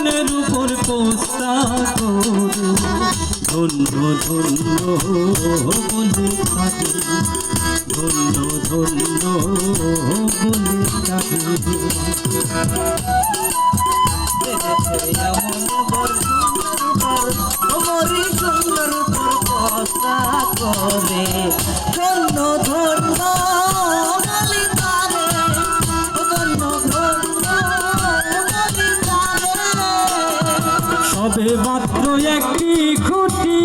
স্বর্ণের উপর পোস্তা করে। ধন্য ধন্য বলে থাকে। ধন্য ধন্য বলে থাকে। সুন্দর সবে মাত্র একটি খুঁটি।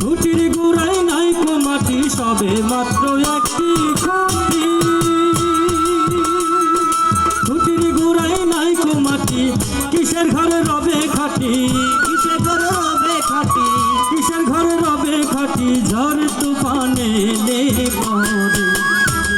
খুঁটির গোড়াই নাই মাটি, সবে মাত্র একটি খুঁটি। খুঁটির গোড়াই নাই মাটি, কিসের ঘরে রবে খাটি? কিসে করো রবে খাটি? কিসের ঘরে রবে খাটি? ঝড় তুফানে পড়ে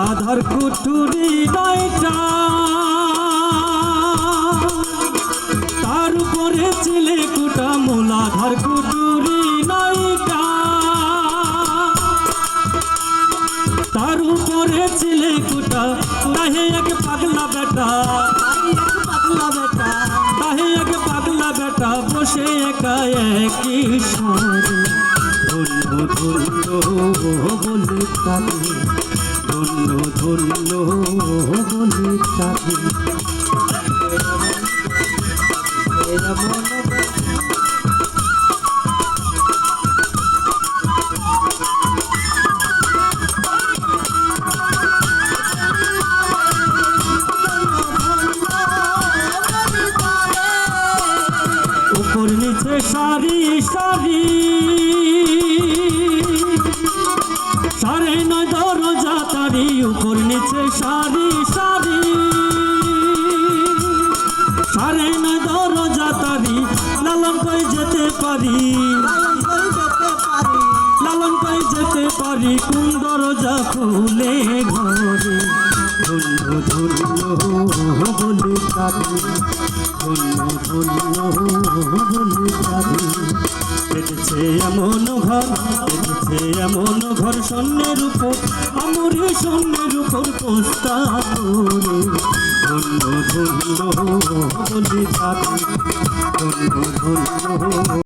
মূলাধার কুঠুরি নয়টা তার উপরে ছেলে কুটা মূলাধার কুটুরি নয়টা তার উপরে ছেলে কুটা তাহে এক পাগলা বেটা। পাতলা বেটা তাহে এক পাগলা বেটা, বসে একা একই সরে ধন্য ধন্য বলে তাকে ধন্য ধন্য বলে তাকে সারি সারি পারি। লালন করে যেতে পারি, কোন দরজা খুলে ঘরে। ধন্য ধন্য বলে তাকে, ধন্য ধন্য বলে তাকে। পেটেছে এমন ঘর পেটেছে এমন ঘর, স্বর্ণের উপর, আমরি স্বর্ণের উপর পোস্তা করে। ধন্য ধন্য বলে ধন্য